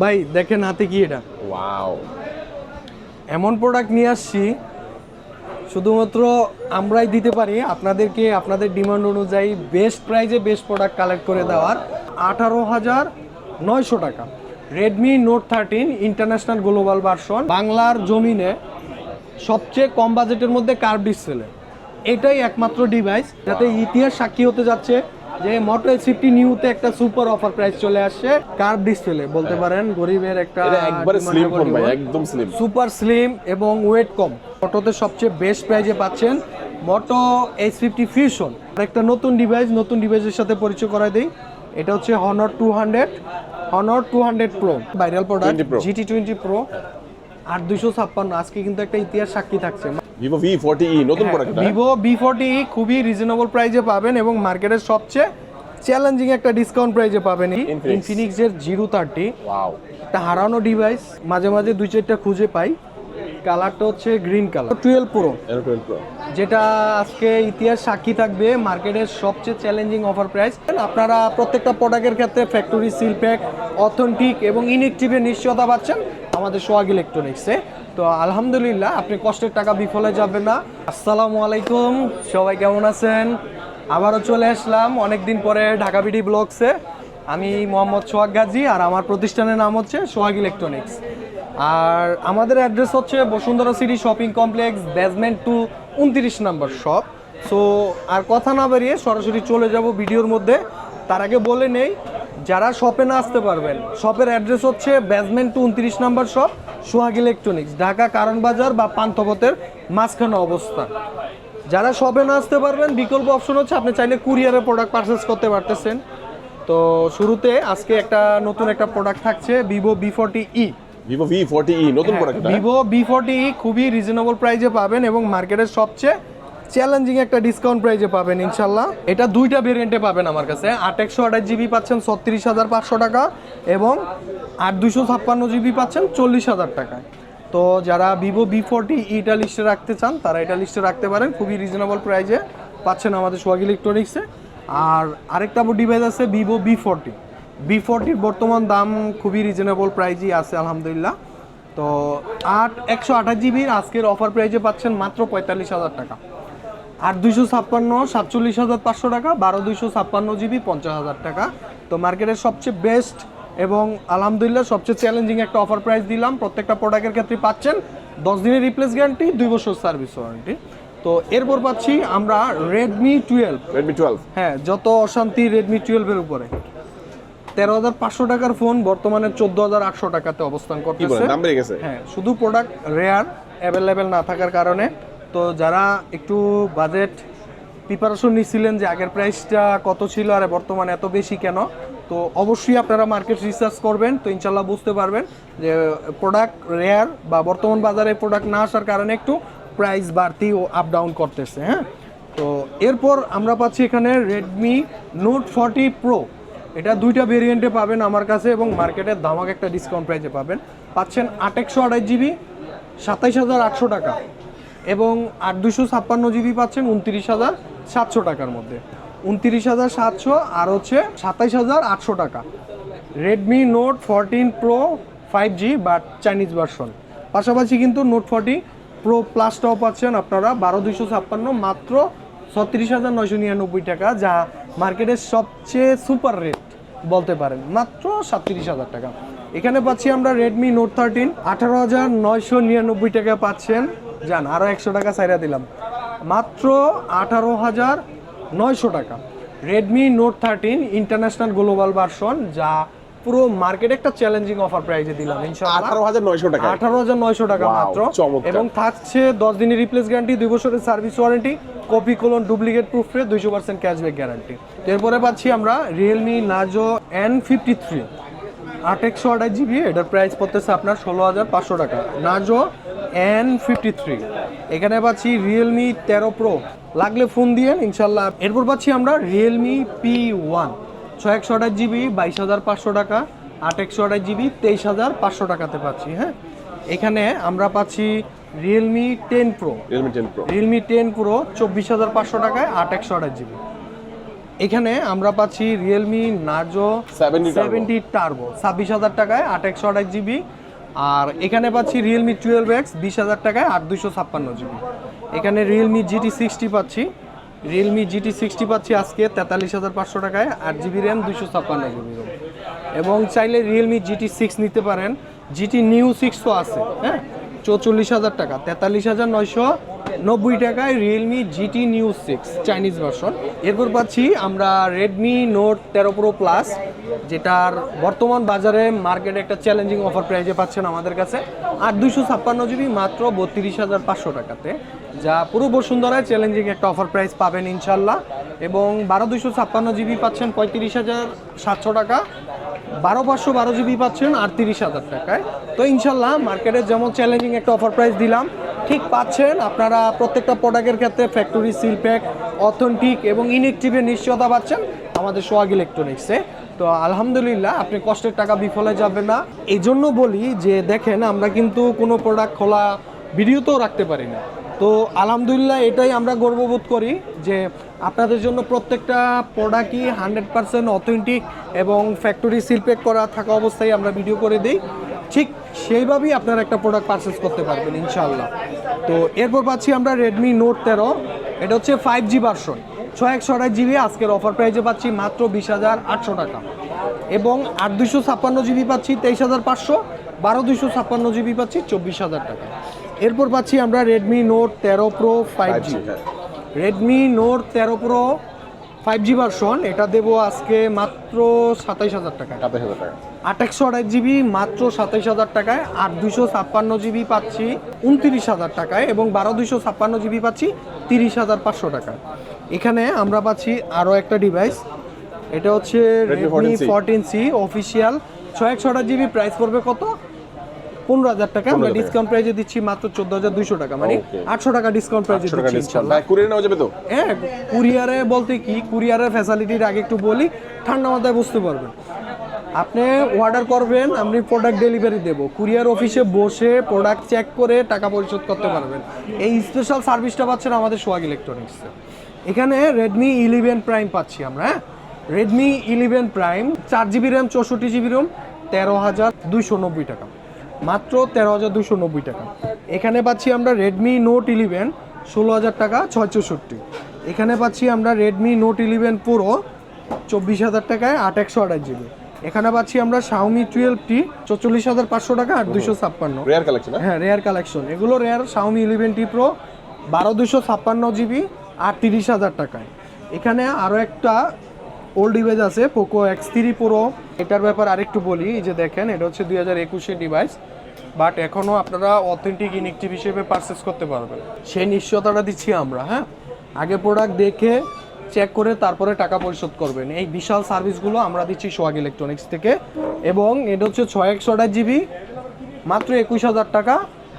ভাই দেখেন হাতে কি এটা। ওয়াও এমন প্রোডাক্ট নিয়ে আসছি শুধুমাত্র আমরাই দিতে পারি আপনাদেরকে আপনাদের ডিমান্ড অনুযায়ী বেস্ট প্রাইজে বেস্ট প্রোডাক্ট কালেক্ট করে দেওয়ার আঠারো হাজার নয়শো টাকা। Redmi Note thirteen international global version বাংলার জমিনে সবচেয়ে কম বাজেটের মধ্যে কার্ভ ডিসপ্লে এটাই একমাত্র ডিভাইস যাতে ইতিহাস সাক্ষী হতে যাচ্ছে যে মোটো এস ফিফটি নিউতে একটা সুপার অফার প্রাইস চলে আসছে কার্ভ ডিসপ্লে বলতে পারেন গরিবের একটা একবারে স্লিম ফোন ভাই একদম স্লিম সুপার স্লিম এবং ওয়েট কম। মোটোতে সবচেয়ে বেস্ট প্রাইজে পাচ্ছেন মোটো এইচ ফিফটি ফিউশন একটা নতুন ডিভাইস নতুন ডিভাইসের সাথে পরিচয় করাই দিই। এটা হচ্ছে Honor two hundred Honor two hundred Pro viral product 20 Pro। GT twenty Pro আট দুইশো ছাপ্পান্ন। আজকে কিন্তু একটা ইতিহাস সাক্ষী থাকছে। ভিভো ভি ফোরটি ই নতুন প্রোডাক্ট ভিভো ভি ফোরটি খুবই রিজনেবল প্রাইজে পাবেন এবং মার্কেটের সবচেয়ে চ্যালেঞ্জিং একটা ডিসকাউন্ট প্রাইজে পাবেন। ইনফিনিক্সের জিরো থার্টি একটা হারানো ডিভাইস মাঝে মাঝে দুই চারটা খুঁজে পাই। কালারটা হচ্ছে green colour. Twelve Pro. Twelve Pro যেটা আজকে ইতিহাস সাক্ষী থাকবে মার্কেটের সবচেয়ে চ্যালেঞ্জিং অফার প্রাইস আপনারা প্রত্যেকটা প্রোডাক্টের ক্ষেত্রে ফ্যাক্টরি সিল প্যাক অথেন্টিক এবং ইনেকটিভের নিশ্চয়তা পাচ্ছেন আমাদের সোয়াগ ইলেকট্রনিক্সে তো আলহামদুলিল্লাহ আপনি কষ্টের টাকা বিফলে যাবেন না। আসসালামু আলাইকুম সবাই কেমন আছেন? আবারও চলে আসলাম অনেকদিন পরে ঢাকা বিডি ব্লগসে। আমি মোহাম্মদ সোহাগ গাজী আর আমার প্রতিষ্ঠানের নাম হচ্ছে সোহাগ ইলেকট্রনিক্স আর আমাদের অ্যাড্রেস হচ্ছে Bashundhara city shopping complex basement two উনত্রিশ নাম্বার শপ সো আর কথা না বেরিয়ে সরাসরি চলে যাব ভিডিওর মধ্যে। তার আগে বলে নেই, যারা শপে না আসতে পারবেন শপের অ্যাড্রেস হচ্ছে বেসমেন্ট টু উনত্রিশ number shop Sohag electronics Dhaka কারণ বাজার বা পান্থপথের মাঝখানে অবস্থান যারা শপে না আসতে পারবেন, বিকল্প অপশন হচ্ছে আপনি চাইলে কুরিয়ারে প্রোডাক্ট পারচেস করতে পারতেছেন। তো শুরুতে আজকে একটা নতুন একটা প্রোডাক্ট থাকছে Vivo V forty E Vivo V forty E নতুন প্রোডাক্ট ভিভো বি ফোরটি খুবই রিজনেবল প্রাইজে পাবেন এবং মার্কেটের সবচেয়ে চ্যালেঞ্জিং একটা ডিসকাউন্ট প্রাইজে পাবেন ইনশাল্লাহ এটা দুইটা ভেরিয়েন্টে পাবেন আমার কাছে। আট একশো আঠাশ জিবি পাচ্ছেন ছত্রিশ হাজার পাঁচশো টাকা এবং আট দুশো ছাপ্পান্ন জিবি পাচ্ছেন চল্লিশ হাজার টাকায়। তো যারা ভিভো বি ফোরটি ইটা লিস্টে রাখতে চান তারা এটা লিস্টে রাখতে পারেন। খুবই রিজনেবল প্রাইজে পাচ্ছেন আমাদের সোয়াগ ইলেকট্রনিক্সে আর আরেকটা ডিভাইস আছে ভিভো বি ফোরটি বি ফোরটির বর্তমান দাম খুবই রিজনেবল প্রাইজই আছে আলহামদুলিল্লাহ। তো আট একশো আঠাশ জিবির আজকের অফার প্রাইজে পাচ্ছেন মাত্র পঁয়তাল্লিশ হাজার টাকা। আট দুইশো ছাপ্পান্ন সাতচল্লিশ হাজার পাঁচশো টাকা বারো দুইশো ছাপ্পান্ন জিবি পঞ্চাশ হাজার টাকা। তো মার্কেটের সবচেয়ে বেস্ট এবং আলহামদুলিল্লাহ সবচেয়ে চ্যালেঞ্জিং একটা অফার প্রাইস দিলাম। প্রত্যেকটা প্রোডাক্টের ক্ষেত্রে পাচ্ছেন দশ দিনের রিপ্লেস গ্যারান্টি দুই বছর সার্ভিস ওয়ারেন্টি তো এরপর পাচ্ছি আমরা রেডমি টুয়েলভ রেডমি টুয়েলভ হ্যাঁ যত অশান্তি রেডমি টুয়েলভের উপরে। তেরো হাজার পাঁচশো টাকার ফোন বর্তমানে চোদ্দ হাজার আটশো টাকাতে অবস্থান করতেছে। দাম বেড়ে গেছে? হ্যাঁ শুধু প্রোডাক্ট রেয়ার অ্যাভেলেবেল না থাকার কারণে। তো যারা একটু বাজেট প্রিপারেশন নিছিলেন যে আগের প্রাইসটা কত ছিল আর বর্তমানে এত বেশি কেন তো অবশ্যই আপনারা মার্কেট রিসার্চ করবেন তো ইনশাল্লাহ বুঝতে পারবেন যে প্রোডাক্ট রেয়ার বা বর্তমান বাজারে প্রোডাক্ট না আসার কারণে একটু প্রাইস বাড়তি ও আপ ডাউন করতেছে হ্যাঁ? তো এরপর আমরা পাচ্ছি এখানে রেডমি নোট ফর্টি প্রো এটা দুইটা ভেরিয়েন্টে পাবেন আমার কাছে এবং মার্কেটের ধামাক একটা ডিসকাউন্ট প্রাইসে পাবেন। পাচ্ছেন আট একশো আড়াই জিবি সাতাইশ হাজার আটশো টাকা এবং আট দুশো ছাপ্পান্ন জিবি পাচ্ছেন উনত্রিশ হাজার সাতশো টাকার মধ্যে। উনত্রিশ হাজার সাতশো আর হচ্ছে সাতাইশ হাজার আটশো টাকা। Redmi Note fourteen Pro five G বা চাইনিজ ভার্সন পাশাপাশি কিন্তু নোট ফর্টি প্রো প্লাসটাও পাচ্ছেন আপনারা বারো দুইশো ছাপ্পান্ন, মাত্র ছত্রিশ হাজার নয়শো নিরানব্বই টাকা, যা মার্কেটের সবচেয়ে সুপার রেট বলতে পারেন। মাত্র সাতত্রিশ হাজার টাকা। এখানে পাচ্ছি আমরা রেডমি নোট থার্টিন আঠারো হাজার নয়শো নিরানব্বই টাকা পাচ্ছেন। যান আরও একশো টাকা সাইরা দিলাম। মাত্র আঠারো হাজার নয়শো টাকা। Redmi Note thirteen international global version যা পুরো মার্কেটে একটা চ্যালেঞ্জিং অফার প্রাইজে দিলাম ইনশাআল্লাহ। আঠারো হাজার নয়শো টাকা। আঠারো হাজার নয়শো টাকা মাত্র। এবং থাকছে দশ দিনের রিপ্লেস গ্যারান্টি দুই বছরের service warranty copy colon duplicate প্রুফে দুইশো পার্সেন্ট ক্যাশব্যাক গ্যারান্টি এরপরে পাচ্ছি আমরা এন ফিফটি থ্রি আট একশো আঠাশ জিবি এটার প্রাইস পড়তেছে আপনার ষোলো হাজার পাঁচশো টাকা। নাজো এন ফিফটি থ্রি এখানে পাচ্ছি রিয়েলমি তেরো প্রো লাগলে ফোন দিয়েন ইনশাল্লাহ এরপর পাচ্ছি আমরা রিয়েলমি পি ওয়ান ছয় একশো আঠাশ জিবি বাইশ হাজার পাঁচশো টাকা আট একশো আঠাশ জিবি তেইশ হাজার পাঁচশো টাকাতে পাচ্ছি হ্যাঁ? এখানে আমরা পাচ্ছি Realme ten Pro Realme ten Pro Realme ten Pro চব্বিশ হাজার পাঁচশো টাকায় আট একশো আঠাশ জিবি। এখানে আমরা পাচ্ছি রিয়েলমি নার্জো 70 সেভেন্টি টার্বো ছাব্বিশ হাজার টাকায় আট একশো আঠাশ জিবি। আর এখানে পাচ্ছি রিয়েলমি টুয়েলভ এক্স বিশ হাজার টাকায় আট দুশো ছাপ্পান্ন জিবি। এখানে রিয়েলমি জিটি সিক্সটি পাচ্ছি। রিয়েলমি জিটি সিক্সটি পাচ্ছি আজকে তেতাল্লিশ হাজার পাঁচশো টাকায়, আট জিবি র্যাম দুশো ছাপ্পান্ন জিবি র্যাম এবং চাইলে রিয়েলমি জিটি সিক্স নিতে পারেন। জিটি নিউ সিক্সও আছে হ্যাঁ? চৌচল্লিশ হাজার টাকা, তেতাল্লিশ হাজার নয়শো নব্বই টাকায় Realme GT Neo six Chinese version এরপর পাচ্ছি আমরা রেডমি নোট তেরো প্রো প্লাস যেটার বর্তমান বাজারে মার্কেটে একটা চ্যালেঞ্জিং অফার প্রাইজে পাচ্ছেন আমাদের কাছে। আর দুইশো ছাপ্পান্ন জিবি মাত্র বত্রিশ হাজার পাঁচশো টাকাতে, যা পুরো বসুন্ধরায় চ্যালেঞ্জিং একটা অফার প্রাইস পাবেন ইনশাল্লাহ। এবং বারো দুইশো ছাপ্পান্ন জিবি পাচ্ছেন পঁয়ত্রিশ হাজার সাতশো টাকা। বারো পাঁচশো বারো জিবি পাচ্ছেন আটত্রিশ হাজার টাকায়। তো ইনশাল্লাহ মার্কেটে যেমন চ্যালেঞ্জিং একটা অফার প্রাইস দিলাম, ঠিক পাচ্ছেন আপনারা প্রত্যেকটা প্রোডাক্টের ক্ষেত্রে ফ্যাক্টরি সিল প্যাক অথেন্টিক এবং ইনেকটিভের নিশ্চয়তা পাচ্ছেন আমাদের সোয়াগ ইলেকট্রনিক্সে তো আলহামদুলিল্লাহ, আপনি কষ্টের টাকা বিফলে যাবে না। এই জন্য বলি যে, দেখেন, আমরা কিন্তু কোনো প্রোডাক্ট খোলা ভিডিওতেও রাখতে পারি না। তো আলহামদুলিল্লাহ এটাই আমরা গর্ববোধ করি যে আপনাদের জন্য প্রত্যেকটা প্রোডাক্টই হান্ড্রেড পার্সেন্ট অথেন্টিক এবং ফ্যাক্টরি সিলপ্যাক করা থাকা অবস্থায় আমরা ভিডিও করে দিই। ঠিক সেইভাবেই আপনারা একটা প্রোডাক্ট পারচেস করতে পারবেন, ইনশাআল্লাহ। তো এরপর পাচ্ছি আমরা রেডমি নোট তেরো। এটা হচ্ছে ফাইভ জি ভার্সন ছয় একশো আঠাশ জিবি আজকের অফার প্রাইজে পাচ্ছি মাত্র বিশ হাজার আটশো টাকা। এবং আট দুশো ছাপ্পান্ন জিবি পাচ্ছি তেইশ হাজার পাঁচশো। বারো দুশো ছাপ্পান্ন জিবি পাচ্ছি চব্বিশ হাজার টাকা। এরপর পাচ্ছি আমরা রেডমি নোট তেরো Pro five G 5G। Redmi Note তেরো প্রো ফাইভ জি ভার্সন এটা দেবো আজকে মাত্র সাতাইশ হাজার টাকা সাতাশ হাজার টাকা আট একশো আঠাশ জিবি মাত্র সাতাইশ হাজার টাকায়। আর দুশো ছাপ্পান্ন জিবি পাচ্ছি উনত্রিশ হাজার টাকায় এবং বারো দুশো ছাপ্পান্ন জিবি পাচ্ছি তিরিশ হাজার পাঁচশো টাকায়। এখানে আমরা পাচ্ছি আরও একটা ডিভাইস এটা হচ্ছে Redmi 14C fourteen C official ছয় একশো আঠাশ জিবি প্রাইস পড়বে কত? পনেরো হাজার টাকা আমরা ডিসকাউন্ট প্রাইজে দিচ্ছি মাত্র চোদ্দ হাজার দুইশো টাকা মানে আটশো টাকা ডিসকাউন্ট প্রাইজে দিচ্ছি কুরিয়ার নেওয়া যাবে তো? হ্যাঁ কুরিয়ারে বলতে কি কুরিয়ারের ফ্যাসিলিটির আগে একটু বলি ঠান্ডা মাথায় বুঝতে পারবেন। আপনি অর্ডার করবেন আপনি প্রোডাক্ট ডেলিভারি দেবো। কুরিয়ার অফিসে বসে প্রোডাক্ট চেক করে টাকা পরিশোধ করতে পারবেন। এই স্পেশাল সার্ভিসটা পাচ্ছেন আমাদের সোয়াগ ইলেকট্রনিক্সে এখানে রেডমি ইলেভেন প্রাইম পাচ্ছি আমরা হ্যাঁ? রেডমি ইলেভেন প্রাইম চার জিবি র্যাম চৌষট্টি জিবি র্যাম তেরো হাজার দুইশো নব্বই টাকা। মাত্র তেরো হাজার দুশো নব্বই টাকা। এখানে পাচ্ছি আমরা রেডমি নোট ইলেভেন ষোলো হাজার টাকা ছয় চৌষট্টি এখানে পাচ্ছি আমরা রেডমি নোট ইলেভেন প্রো চব্বিশ হাজার টাকায় আট একশো আঠাশ জিবি। এখানে পাচ্ছি আমরা শাওমি টুয়েলভটি চল্লিশ হাজার পাঁচশো টাকা আর দুশো ছাপ্পান্ন। রেয়ার কালেকশন হ্যাঁ রেয়ার কালেকশন এগুলো rare Xiaomi eleven T Pro বারো দুশো ছাপ্পান্ন জিবি আর তিরিশ হাজার টাকায়। এখানে আরও একটা ওল্ড ডিভাইস আছে পোকো এক্স থ্রি প্রো এটার ব্যাপার আরেকটু বলি যে দেখেন, এটা হচ্ছে দুই হাজার একুশের ডিভাইস বাট এখনও আপনারা অথেন্টিক ইনেকটিভ হিসেবে পারচেস করতে পারবেন। সেই নিশ্চয়তাটা দিচ্ছি আমরা হ্যাঁ? আগে প্রোডাক্ট দেখে চেক করে তারপরে টাকা পরিশোধ করবেন। এই বিশাল সার্ভিসগুলো আমরা দিচ্ছি সোয়াগ ইলেকট্রনিক্স থেকে, এবং এটা হচ্ছে ছয় একশো জিবি, মাত্র একুশ হাজার টাকা,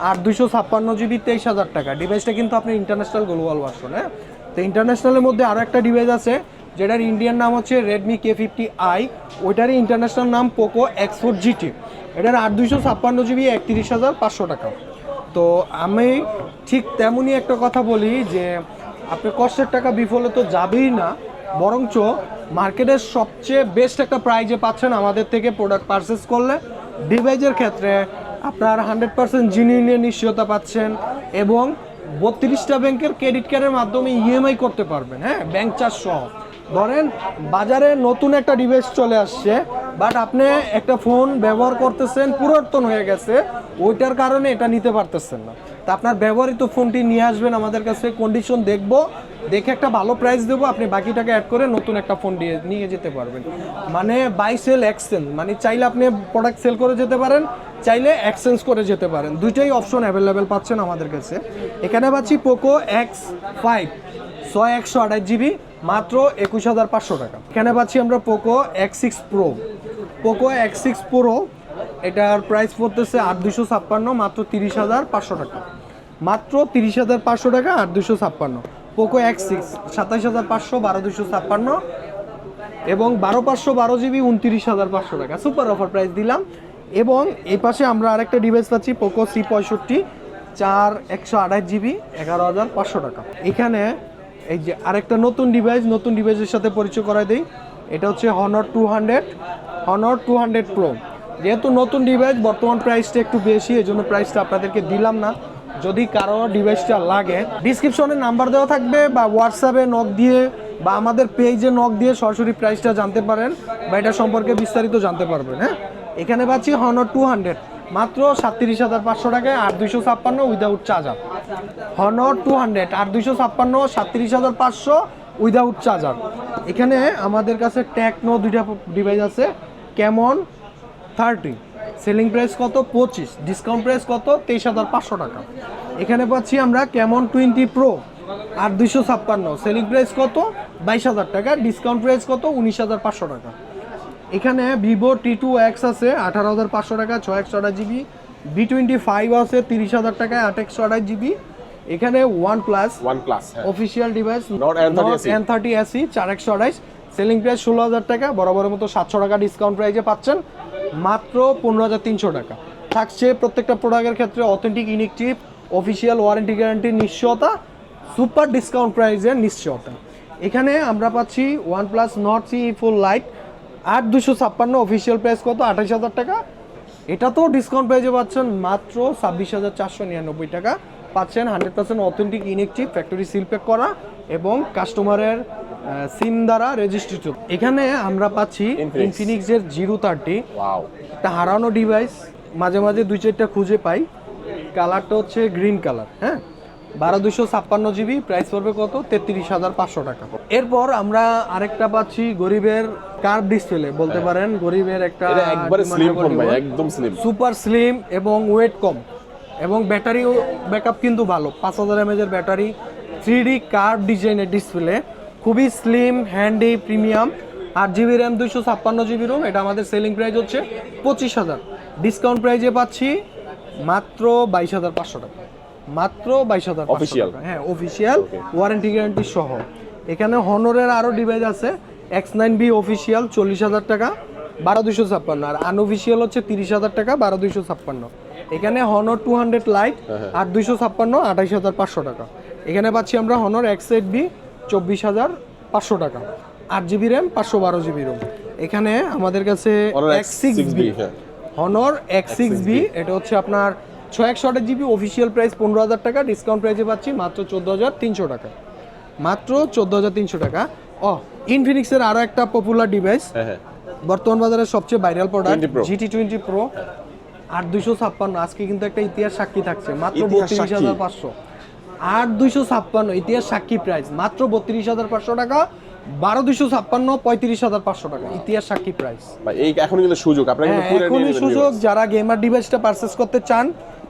আর দুশো ছাপ্পান্ন জিবি তেইশ হাজার টাকা। ডিভাইসটা কিন্তু আপনি ইন্টারন্যাশনাল গ্লোবাল ভার্সন হ্যাঁ? তো ইন্টারন্যাশনালের মধ্যে আরও একটা ডিভাইস আছে যেটার ইন্ডিয়ান নাম হচ্ছে রেডমি কে ফিফটি আই ওইটারই ইন্টারন্যাশনাল নাম পোকো এক্স ফোর জিটি এটার আট দুশো ছাপ্পান্ন জিবি একত্রিশ হাজার পাঁচশো টাকা। তো আমি ঠিক তেমনই একটা কথা বলি যে, আপনি কষ্টের টাকা বিফলে তো যাবেই না, বরঞ্চ মার্কেটের সবচেয়ে বেস্ট একটা প্রাইজে পাচ্ছেন আমাদের থেকে প্রোডাক্ট পারচেস করলে। ডিভাইসের ক্ষেত্রে আপনার হান্ড্রেড পার্সেন্ট জিনিউনের নিশ্চয়তা পাচ্ছেন এবং বত্রিশটা ব্যাংকের ক্রেডিট কার্ডের মাধ্যমে ইএমআই করতে পারবেন হ্যাঁ? ব্যাংক চার্জ সহ। ধরেন বাজারে নতুন একটা ডিভাইস চলে আসছে বাট আপনি একটা ফোন ব্যবহার করতেছেন, পুরাতন হয়ে গেছে, ওইটার কারণে এটা নিতে পারতেছেন না। তা আপনার ব্যবহৃত ফোনটি নিয়ে আসবেন, আমাদের কাছে কন্ডিশন দেখব, দেখে একটা ভালো প্রাইস দেবো, আপনি বাকি টাকা অ্যাড করে নতুন একটা ফোন দিয়ে, নিয়ে যেতে পারবেন। মানে বাই সেল এক্সচেঞ্জ মানে চাইলে আপনি প্রোডাক্ট সেল করে যেতে পারেন, চাইলে এক্সচেঞ্জ করে যেতে পারেন। দুইটাই অপশন অ্যাভেলেবেল পাচ্ছেন আমাদের কাছে। এখানে পাচ্ছি পোকো এক্স ফাইভ ছয় একশো আঠাশ জিবি মাত্র একুশ হাজার পাঁচশো টাকা। এখানে পাচ্ছি আমরা Poco X six Pro Poco X six Pro এটার প্রাইস পড়তেছে আট দুশো ছাপ্পান্ন, মাত্র তিরিশ হাজার পাঁচশো টাকা। মাত্র তিরিশ হাজার পাঁচশো টাকা আট দুশো ছাপ্পান্ন। পোকো এক্স সিক্স সাতাইশ হাজার পাঁচশো বারো দুশো ছাপ্পান্ন এবং বারো পাঁচশো বারো জিবি, উনত্রিশ হাজার পাঁচশো টাকা। সুপার অফার প্রাইস দিলাম। এবং এই পাশে আমরা আরেকটা ডিভাইস পাচ্ছি পোকো সি পঁয়ষট্টি, চার একশো আঠাশ জিবি, এগারো হাজার পাঁচশো টাকা। এখানে এই যে আরেকটা নতুন ডিভাইস নতুন ডিভাইসের সাথে পরিচয় করাই দিই। এটা হচ্ছে Honor two hundred Honor two hundred Pro যেহেতু নতুন ডিভাইস বর্তমান প্রাইসটা একটু বেশি, এই জন্য প্রাইসটা আপনাদেরকে দিলাম না। যদি কারও ডিভাইসটা লাগে ডিসক্রিপশনে নাম্বার দেওয়া থাকবে বা হোয়াটসঅ্যাপে নক দিয়ে বা আমাদের পেজে নক দিয়ে সরাসরি প্রাইসটা জানতে পারেন বা এটা সম্পর্কে বিস্তারিত জানতে পারবেন হ্যাঁ? এখানে পাচ্ছি হনর টু হান্ড্রেড মাত্র সাতত্রিশ হাজার পাঁচশো টাকায় আট দুইশো ছাপ্পান্ন without charger Honor two hundred আট দুইশো ছাপ্পান্ন, সাতত্রিশ হাজার পাঁচশো উইদাউট চার্জার এখানে আমাদের কাছে টেকনো দুইটা ডিভাইস আছে কেমন থার্টি সেলিং প্রাইস কত? পঁচিশ। ডিসকাউন্ট প্রাইস কত? তেইশ হাজার পাঁচশো টাকা। এখানে পাচ্ছি আমরা কেমন টোয়েন্টি প্রো আট দুইশো ছাপ্পান্ন। সেলিং প্রাইস কত? বাইশ হাজার টাকা। ডিসকাউন্ট প্রাইস কত? উনিশ হাজার পাঁচশো টাকা। এখানে ভিভো টি টু এক্স আছে আঠারো হাজার পাঁচশো টাকা ছয় একশো আঠাশ জিবি বি টোয়েন্টি ফাইভ আছে তিরিশ হাজার টাকায় আট একশো আঠাশ জিবি। এখানে OnePlus OnePlus official device Nord N30 N thirty SE চার একশো আঠাইশ সেলিং প্রাইস ষোলো হাজার টাকা বরাবরের মতো সাতশো টাকা ডিসকাউন্ট প্রাইসে পাচ্ছেন মাত্র পনেরো হাজার তিনশো টাকা। থাকছে প্রত্যেকটা প্রোডাক্টের ক্ষেত্রে authentic unique inactive official warranty guarantee নিশ্চয়তা সুপার ডিসকাউন্ট প্রাইসের নিশ্চয়তা। এখানে আমরা পাচ্ছি OnePlus Nord CE four Lite আট দুশো ছাপ্পান্ন অফিসিয়াল প্রাইস কত? আঠাশ হাজার টাকা। এটা তো ডিসকাউন্ট প্রাইসে পাচ্ছেন মাত্র ছাব্বিশ হাজার চারশো নিরানব্বই টাকা। পাচ্ছেন hundred percent authentic inactive factory seal pack করা এবং কাস্টমারের সিম দ্বারা রেজিস্ট্রিত এখানে আমরা পাচ্ছি। ইনফিনিক্সের জিরো থার্টি একটা হারানো ডিভাইস মাঝে মাঝে দুই চারটা খুঁজে পাই। কালারটা হচ্ছে গ্রিন কালার হ্যাঁ? বারো দুশো ছাপ্পান্ন জিবি প্রাইস পড়বে কত? তেত্রিশ হাজার পাঁচশো টাকা। এরপর আমরা আরেকটা পাচ্ছি গরিবের কার্ভ ডিসপ্লে বলতে পারেন গরিবের একটা। একদম স্লিম সুপার স্লিম এবং ওয়েট কম। এবং ব্যাটারিও ব্যাকআপ কিন্তু ভালো। পাঁচ হাজার এমএজের ব্যাটারি থ্রি ডি কার্ভ ডিজাইনের ডিসপ্লে খুবই স্লিম হ্যান্ডি প্রিমিয়াম আট জিবি র্যাম দুইশো ছাপ্পান্ন জিবি রোম এটা আমাদের সেলিং প্রাইস হচ্ছে পঁচিশ হাজার। ডিসকাউন্ট প্রাইজে পাচ্ছি মাত্র বাইশ হাজার পাঁচশো টাকা। মাত্র বাইশ হাজার Official? হ্যাঁ অফিসিয়াল ওয়ারেন্টি গ্যারান্টি সহ। এখানে হনরের আরও ডিভাইস আছে এক্স নাইন বি অফিসিয়াল চল্লিশ হাজার টাকা বারো দুইশো ছাপ্পান্ন। আর আনঅফিসিয়াল হচ্ছে তিরিশ হাজার টাকা বারো দুইশো ছাপ্পান্ন। এখানে হনর টু হান্ড্রেড লাইট আর দুইশো ছাপ্পান্ন আঠাইশ হাজার পাঁচশো টাকা। এখানে পাচ্ছি আমরা হনর এক্স এইট বি চব্বিশ হাজার পাঁচশো টাকা। আট জিবি র্যাম পাঁচশো বারো জিবি রোম এখানে আমাদের কাছে X six B X6B। Honor X six B এটা হচ্ছে আপনার ছয় একশো আঠাশ জিবি অফিসিয়াল প্রাইস পনেরো হাজার টাকা ডিসকাউন্ট প্রাইসে পাচ্ছি মাত্র চোদ্দ হাজার তিনশো টাকা। মাত্র চোদ্দ হাজার তিনশো টাকা। ও ইনফিনিক্সের আরও একটা পপুলার ডিভাইস হ্যাঁ হ্যাঁ। বর্তমান বাজারের সবচেয়ে viral product 20 Pro। GT twenty pro আট দুইশো ছাপ্পান্ন আজকে কিন্তু একটা ইতিহাস সাক্ষী থাকছে। মাত্র বত্রিশ হাজার পাঁচশো। আট দুইশো ছাপ্পান্ন ইতিহাস সাক্ষী প্রাইস মাত্র বত্রিশ হাজার পাঁচশো টাকা বারো দুইশো ছাপ্পান্ন পঁয়ত্রিশ হাজার পাঁচশো টাকা। ইতিহাস সাক্ষী প্রাইস এই এখন কিন্তু সুযোগ। আপনারা হ্যাঁ এখনই সুযোগ। যারা গেমার ডিভাইসটা পারচেস করতে চান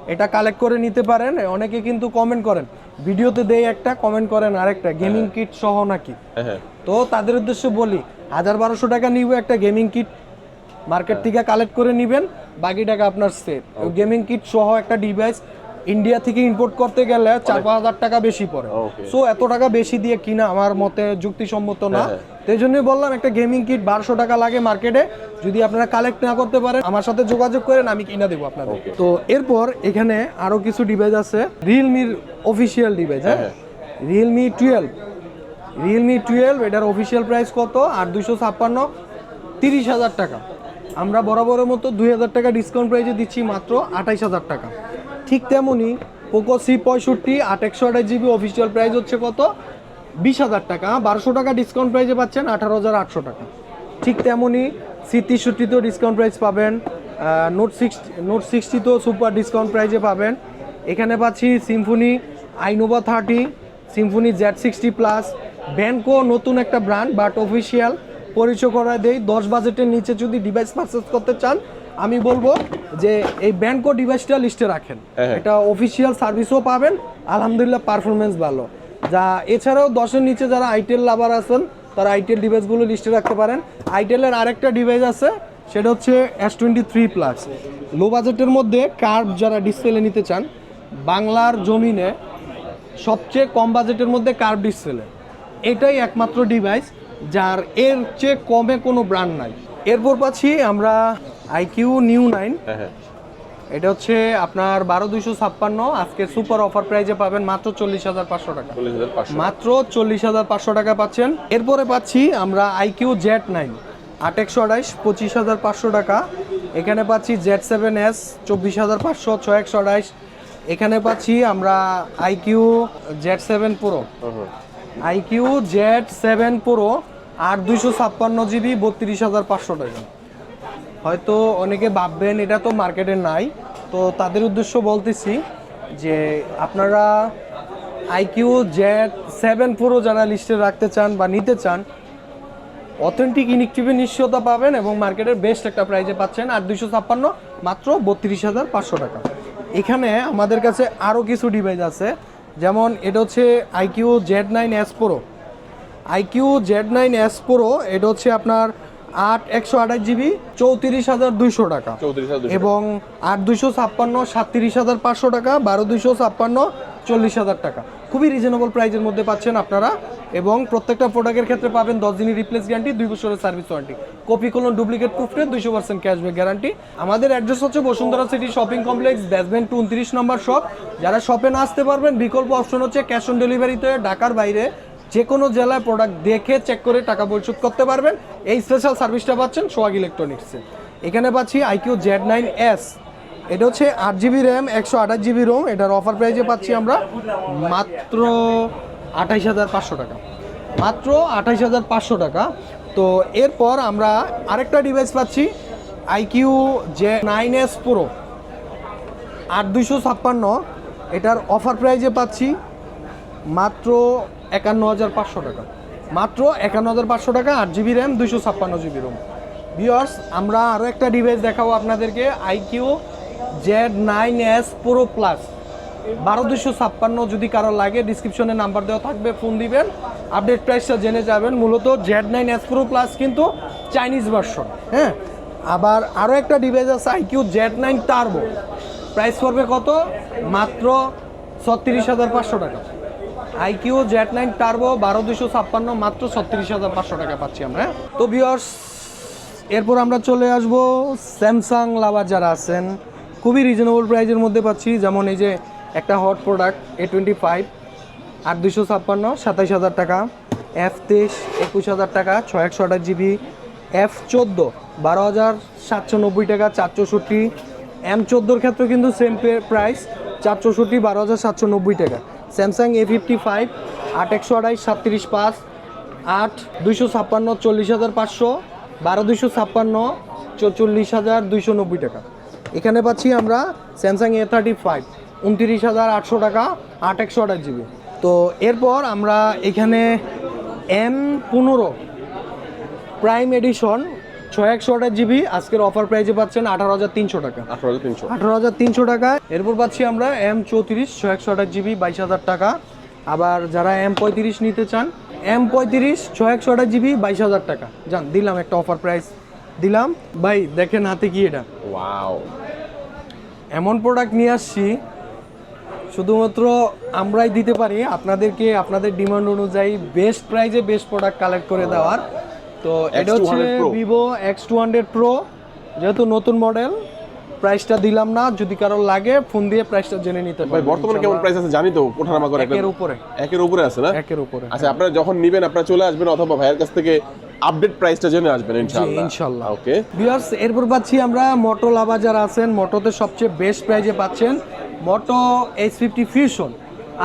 এটা কালেক্ট করে নিতে পারেন অনেকে কিন্তু কমেন্ট করেন। ভিডিওতে দেয় একটা কমেন্ট করেন আরেকটা গেমিং কিট সহ নাকি? হ্যাঁ হ্যাঁ। তো তাদের উদ্দেশ্যে বলি হাজার বারোশো টাকা নিব একটা গেমিং কিট মার্কেট থেকে কালেক্ট করে নিবেন বাকি টাকা আপনার সেফ গেমিং কিট সহ একটা ডিভাইস ইন্ডিয়া থেকে ইম্পোর্ট করতে গেলে চার পাঁচ হাজার টাকা বেশি পড়ে। সো এত টাকা বেশি দিয়ে কিনা আমার মতে যুক্তিসম্মত না। হ্যাঁ, সেই জন্যই বললাম একটা গেমিং কিট বারোশো টাকা লাগে মার্কেটে যদি আপনারা কালেক্ট না করতে পারেন আমার সাথে যোগাযোগ করেন আমি কিনা দেবো আপনাদের। তো এরপর এখানে আরও কিছু ডিভাইস আছে। রিয়েলমির অফিসিয়াল ডিভাইস হ্যাঁ? হ্যাঁ। রিয়েলমি টুয়েলভ রিয়েলমি টুয়েলভ এটার অফিসিয়াল প্রাইস কত? আর দুশো ছাপ্পান্ন তিরিশ হাজার টাকা। আমরা বরাবরের মতো দুই হাজার টাকা ডিসকাউন্ট প্রাইসে দিচ্ছি মাত্র আঠাইশ হাজার টাকা। ঠিক তেমনই পোকো সি পঁয়ষট্টি, আট একশো আঠাশ জিবি অফিসিয়াল প্রাইস হচ্ছে কত? বিশ হাজার টাকা বারোশো টাকা ডিসকাউন্ট প্রাইসে পাচ্ছেন, আঠারো হাজার আটশো টাকা। ঠিক তেমনই সি তেষট্টিতেও ডিসকাউন্ট প্রাইস পাবেন নোট সিক্স নোট সিক্সটিতেও সুপার ডিসকাউন্ট প্রাইসে পাবেন। এখানে পাচ্ছি Symphony Innova thirty Symphony Z sixty plus Benco নতুন একটা ব্র্যান্ড বাট অফিসিয়াল পরিচয় করা দেই, দশ বাজেটের নিচে যদি ডিভাইস পারচেস করতে চান আমি বলব যে এই ব্যানকো ডিভাইসটা লিস্টে রাখেন। হ্যাঁ। এটা অফিসিয়াল সার্ভিসও পাবেন আলহামদুলিল্লাহ পারফরমেন্স ভালো। যা এছাড়াও দশের নিচে যারা আইটেল লাভার আছেন তারা আইটেল ডিভাইসগুলো লিস্টে রাখতে পারেন। আইটেলের আরেকটা ডিভাইস আছে সেটা হচ্ছে S twenty three plus low বাজেটের মধ্যে কার্ভ যারা ডিসপ্লে নিতে চান বাংলার জমিনে সবচেয়ে কম বাজেটের মধ্যে কার্ভ ডিসপ্লে এটাই একমাত্র ডিভাইস যার এর চেয়ে কমে কোনো ব্র্যান্ড নাই। এরপর পাচ্ছি আমরা আইকিউ নিউ নাইন। হ্যাঁ হ্যাঁ। এটা হচ্ছে আপনার বারো দুইশো ছাপ্পান্ন। আজকে সুপার অফার প্রাইজে পাবেন মাত্র চল্লিশ হাজার পাঁচশো টাকা। মাত্র চল্লিশ হাজার পাঁচশো টাকা পাচ্ছেন। এরপরে পাচ্ছি আমরা আইকিউ জেড নাইন। আট একশো আড়াইশ পঁচিশ হাজার পাঁচশো টাকা। এখানে পাচ্ছি জেড সেভেন এস চব্বিশ হাজার পাঁচশো ছয় একশো আড়াইশ। এখানে পাচ্ছি আমরা iQOO Z seven pro. IQOO Z seven pro আট দুইশো ছাপ্পান্ন জিবি বত্রিশ হাজার পাঁচশো টাকা। হয়তো অনেকে ভাববেন এটা তো মার্কেটে নাই। তো তাদের উদ্দেশ্য বলতেছি যে আপনারা আইকিউ জেড সেভেন প্রো যারা লিস্টে রাখতে চান বা নিতে চান অথেন্টিক ইনেকটিভে নিশ্চয়তা পাবেন এবং মার্কেটের বেস্ট একটা প্রাইজে পাচ্ছেন আর দুইশো ছাপ্পান্ন মাত্র বত্রিশ হাজার পাঁচশো টাকা। এখানে আমাদের কাছে আরও কিছু ডিভাইস আছে, যেমন এটা হচ্ছে iQOO Z nine S pro iQOO Z nine S pro এটা হচ্ছে আপনার আট একশো আঠাশ জিবি চৌত্রিশ হাজার দুইশো টাকা। এবং আট দুইশো ছাপ্পান্ন সাতত্রিশ হাজার পাঁচশো টাকা বারো দুইশো ছাপ্পান্ন চল্লিশ হাজার টাকা। খুবই রিজনেবল প্রাইজের মধ্যে পাচ্ছেন আপনারা এবং প্রত্যেকটা প্রোডাক্টের ক্ষেত্রে পাবেন দশ দিনের রিপ্লেস গ্যারান্টি দুই বছরের service warranty copy colon duplicate প্রুফের দুইশো পার্সেন্ট ক্যাশব্যাক গ্যারান্টি আমাদের অ্যাড্রেস হচ্ছে Bashundhara city shopping complex basement two উনত্রিশ নম্বর শপ যারা শপে না আসতে পারবেন বিকল্প অপশন হচ্ছে ক্যাশ অন ডেলিভারিতে ঢাকার বাইরে যে কোনো জেলায় প্রোডাক্ট দেখে চেক করে টাকা পরিশোধ করতে পারবেন। এই স্পেশাল সার্ভিসটা পাচ্ছেন সোয়াগ ইলেকট্রনিক্সে এখানে পাচ্ছি আইকিউ জেড নাইন এস এটা হচ্ছে আট জিবি র্যাম একশো আঠাশ জিবি রোম এটার অফার প্রাইজে পাচ্ছি আমরা মাত্র আঠাইশ হাজার পাঁচশো টাকা। মাত্র আঠাইশ হাজার পাঁচশো টাকা। তো এরপর আমরা আরেকটা ডিভাইস পাচ্ছি iQOO Z nine S pro আট দুইশো ছাপ্পান্ন। এটার অফার প্রাইজে পাচ্ছি মাত্র একান্ন হাজার পাঁচশো টাকা। মাত্র একান্ন হাজার পাঁচশো টাকা আট জিবি র্যাম, দুইশো ছাপ্পান্ন জিবি রোম। ভিওর্স আমরা আরও একটা ডিভাইস দেখাবো আপনাদেরকে iQOO Z nine S pro plus বারো দুশো ছাপ্পান্ন যদি কারও লাগে ডিসক্রিপশনে নাম্বার দেওয়া থাকবে ফোন দিবেন। আপডেট প্রাইসটা জেনে যাবেন। মূলত Z nine S pro plus কিন্তু চাইনিজ ভার্সন হ্যাঁ? আবার আরও একটা ডিভাইস আছে iQOO Z nine turbo price পড়বে কত? মাত্র ছত্রিশ হাজার পাঁচশো টাকা। আইকিউ জেড নাইন টার্বো বারো দুশো ছাপ্পান্ন, মাত্র ছত্রিশ হাজার পাঁচশো টাকা পাচ্ছি আমরা? তো ভিওর্স এরপর আমরা চলে আসব স্যামসাং লাভার যারা আছেন, খুবই রিজনেবল প্রাইজের মধ্যে পাচ্ছি, যেমন এই যে একটা hot product A twenty five আট দুশো ছাপ্পান্ন, সাতাইশ হাজার টাকা এফ তেইশ, একুশ হাজার টাকা, ছয় একশো আঠাশ জিবি এফ চোদ্দ, বারো হাজার সাতশো নব্বই টাকা, চার চৌষট্টি এম চোদ্দোর ক্ষেত্রে কিন্তু সেম প্রাইস চার চৌষট্টি, বারো হাজার সাতশো নব্বই টাকা স্যামসাং এ ফিফটি ফাইভ আট একশো আঠাইশ সাতত্রিশ পাঁচ আট দুইশো ছাপ্পান্ন, চল্লিশ হাজার পাঁচশো, বারো দুইশো ছাপ্পান্ন চল্লিশ হাজার দুইশো নব্বই টাকা। এখানে পাচ্ছি আমরা স্যামসাং এ থার্টি ফাইভ উনত্রিশ হাজার আটশো টাকা, আট একশো আঠাশ জিবি। তো এরপর আমরা এখানে এম পনেরো প্রাইম এডিশন ছয় একশো আঠাশ জিবি আজকের অফার প্রাইজে পাচ্ছেন আঠারো হাজার তিনশো টাকা। আঠারো হাজার তিনশো। আঠারো হাজার তিনশো টাকা। এরপর পাচ্ছি আমরা এম চৌত্রিশ ছয় একশো আঠাশ জিবি বাইশ হাজার টাকা। আবার যারা এম পঁয়ত্রিশ নিতে চান এম পঁয়ত্রিশ ছয় একশো আঠাশ জিবি বাইশ হাজার টাকা। যান দিলাম একটা অফার প্রাইস দিলাম। ভাই দেখেন হাতে কি এটা। ওয়াও। এমন প্রোডাক্ট নিয়ে আসছি শুধুমাত্র আমরাই দিতে পারি আপনাদেরকে আপনাদের ডিমান্ড অনুযায়ী বেস্ট প্রাইজে বেস্ট প্রোডাক্ট কালেক্ট করে দেওয়ার। তো এটা হচ্ছে X200 Pro। Vivo X two hundred pro যেহেতু নতুন মডেল প্রাইসটা দিলাম না যদি কারও লাগে ফোন দিয়ে প্রাইসটা জেনে নিতে ভাই পারবেন বর্তমানে কেমন প্রাইস আছে জানি তো ওঠানামা করে একের উপরে। একের উপরে আছে না? একের উপরে আচ্ছা আপনারা যখন নিবেন আপনারা চলে আসবেন অথবা ভাইয়ের কাছ থেকে আপডেট প্রাইসটা জেনে আসবেন ইনশাআল্লাহ। ইনশাল্লাহ। ওকে ভিউয়ার্স এরপর পাচ্ছি আমরা মোটো লাভা যারা আছেন মোটোতে সবচেয়ে বেস্ট প্রাইজে পাচ্ছেন মোটো এইচ ফিফটি ফিউশন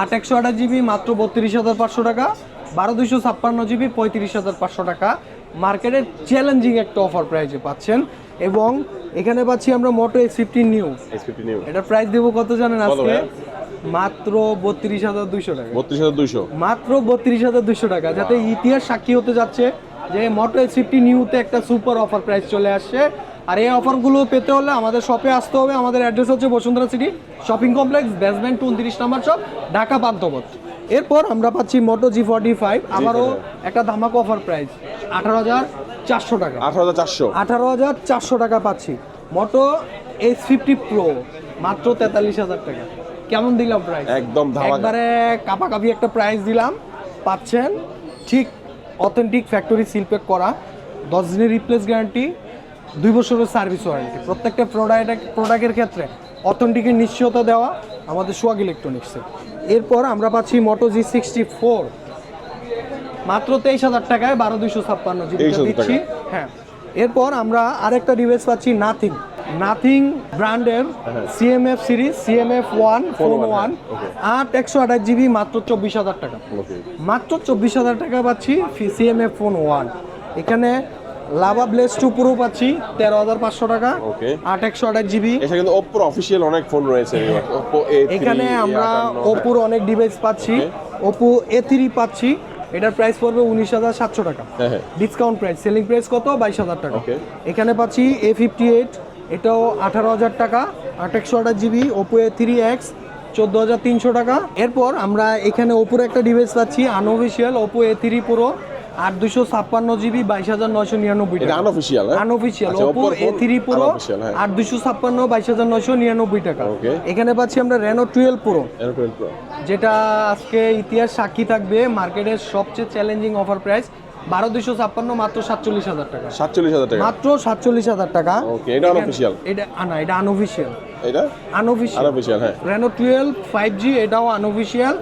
আট একশো আঠাশ জিবি মাত্র বত্রিশ হাজার পাঁচশো টাকা বারো দুইশো ছাপ্পান্ন জিবি পঁয়ত্রিশ হাজার পাঁচশো টাকা। মার্কেটের চ্যালেঞ্জিং একটা অফার প্রাইজে পাচ্ছেন এবং এখানে পাচ্ছি আমরা মোটো এইচ ফিফটি নিউ এটার প্রাইস দেবো কত জানেন আজকে? মাত্র বত্রিশ হাজার দুইশো টাকা। বত্রিশ হাজার দুইশো। মাত্র বত্রিশ হাজার দুশো টাকা যাতে ইতিহাস সাক্ষী হতে যাচ্ছে যে মোটো এইচ ফিফটি নিউতে একটা সুপার অফার প্রাইস চলে আসছে। আর এই অফারগুলো পেতে হলে আমাদের শপে আসতে হবে। আমাদের অ্যাড্রেস হচ্ছে Bashundhara city shopping complex basement উনত্রিশ নম্বর শপ ঢাকা পান্তপথ এরপর আমরা পাচ্ছি মোটো জি ফর্টি ফাইভ আবারও একটা ধামাক অফার প্রাইস আঠারো হাজার চারশো টাকা। আঠারো হাজার চারশো। আঠারো হাজার চারশো টাকা পাচ্ছি। মোটো এইচ ফিফটি প্রো মাত্র তেতাল্লিশ হাজার টাকা। কেমন দিলাম প্রাইস একদম। একবারে কাপাকাপি একটা প্রাইস দিলাম। পাচ্ছেন ঠিক অথেন্টিক ফ্যাক্টরি সিলপ্যাক করা। দশ দিনের রিপ্লেস গ্যারান্টি দুই বছরের সার্ভিস ওয়ারেন্টি প্রত্যেকটা প্রোডাক্ট প্রোডাক্টের ক্ষেত্রে অথেন্টিকের নিশ্চয়তা দেওয়া আমাদের সোয়াগ ইলেকট্রনিক্সে এরপর আমরা পাচ্ছি মোটো জি সিক্সটি ফোর মাত্র তেইশ হাজার টাকায় বারো দুইশো ছাপ্পান্ন জিবি 23,000 দিচ্ছি। হ্যাঁ। এরপর আমরা আরেকটা ডিভাইস পাচ্ছি নাথিং। নাথিং ব্র্যান্ডের CMF series CMF one phone one আট একশো আঠাশ জিবি মাত্র চব্বিশ হাজার টাকা। মাত্র চব্বিশ হাজার টাকা পাচ্ছি সিএমএফ ফোন ওয়ান এখানে লাভা ব্লেস টু পুরো পাচ্ছি তেরো হাজার পাঁচশো টাকা। আট একশো আঠাশ জিবি। এছাড়া কিন্তু ওপ্পোর অফিসিয়াল অনেক ফোন রয়েছে এখানে আমরা ওপোর অনেক ডিভাইস পাচ্ছি। ওপো এ থ্রি পাচ্ছি। এটার প্রাইস পড়বে উনিশ হাজার সাতশো টাকা। ডিসকাউন্ট প্রাইস সেলিং প্রাইস কত? বাইশ হাজার টাকা. এখানে পাচ্ছি এ ফিফটি এইট এটাও আঠারো হাজার টাকা আট একশো আঠাশ GB Oppo A three X চোদ্দ হাজার তিনশো টাকা। এরপর আমরা এখানে ওপোর একটা ডিভাইস পাচ্ছি unofficial Oppo A three pro আট দুশো ছাপ্পান্ন জিবি বাইশ হাজার নয়শো নিরানব্বই টাকা। Unofficial unofficial Oppo A three pro হ্যাঁ। দুশো ছাপ্পান্ন বাইশ হাজার নয়শো নিরানব্বই টাকা. এখানে পাচ্ছি আমরা রেনো টুয়েলভ প্রো যেটা আজকে ইতিহাস সাক্ষী থাকবে মার্কেটের সবচেয়ে চ্যালেঞ্জিং অফার প্রাইস বারো দুশো ছাপ্পান্ন মাত্র সাতচল্লিশ হাজার টাকা। সাতচল্লিশ হাজার টাকা। মাত্র সাতচল্লিশ হাজার টাকা। Okay, এটা unofficial? এটা আ, না এটা আনঅফিসিয়াল এটা? আনঅফিসিয়াল আনঅফিসিয়াল হ্যাঁ। রেনো টুয়েলভ ফাইভ জি এটাও আনঅফিসিয়াল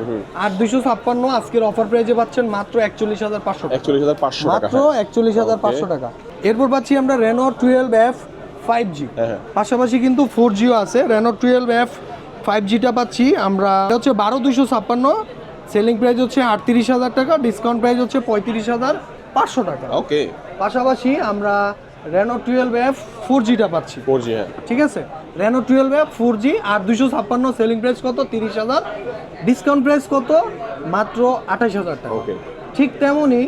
আর দুশো ছাপ্পান্ন আজকের অফার প্রাইজে পাচ্ছেন মাত্র একচল্লিশ হাজার পাঁচশো একচল্লিশ হাজার পাঁচশো মাত্র হ্যাঁ। একচল্লিশ হাজার পাঁচশো টাকা। এরপর পাচ্ছি আমরা Reno twelve F five G হ্যাঁ, হ্যাঁ। পাশাপাশি কিন্তু ফোর জিও আছে। রেনো টুয়েলভ এফ ফাইভ জিটা পাচ্ছি আমরা। হচ্ছে বারো দুশো ছাপ্পান্ন। সেলিং প্রাইস হচ্ছে আটত্রিশ হাজার টাকা। ডিসকাউন্ট প্রাইস হচ্ছে পঁয়ত্রিশ হাজার। পাঁচশো টাকা। ওকে। পাশাপাশি আমরা রেনো টুয়েলভ এফ ফোর জিটা পাচ্ছি। ফোর জি হ্যাঁ। ঠিক আছে? Reno twelve F four G আর দুশো ছাপ্পান্ন সেলিং প্রাইস কত? তিরিশ হাজার। ডিসকাউন্ট প্রাইস কত? মাত্র আঠাশ হাজার টাকা। ওকে। ঠিক তেমনই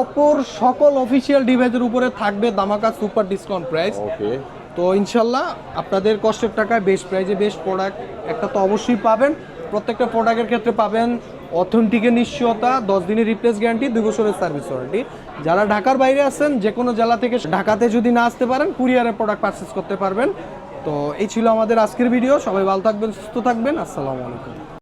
অপর সকল অফিসিয়াল ডিভাইসের উপরে থাকবে দামাকা সুপার ডিসকাউন্ট প্রাইস ওকে। তো ইনশাল্লাহ আপনাদের কষ্টের টাকায় বেস্ট প্রাইজে বেস্ট প্রোডাক্ট একটা তো অবশ্যই পাবেন। প্রত্যেকটা প্রোডাক্টের ক্ষেত্রে পাবেন অথেন্টিকের নিশ্চয়তা, দশ দিনের রিপ্লেস গ্যারান্টি দুই বছরের সার্ভিস ওয়ারেন্টি যারা ঢাকার বাইরে আছেন, যে কোনো জেলা থেকে ঢাকাতে যদি না আসতে পারেন কুরিয়ারের প্রোডাক্ট পারচেস করতে পারবেন। তো এই ছিল আমাদের আজকের ভিডিও সবাই ভালো থাকবেন, সুস্থ থাকবেন। আসসালামু আলাইকুম।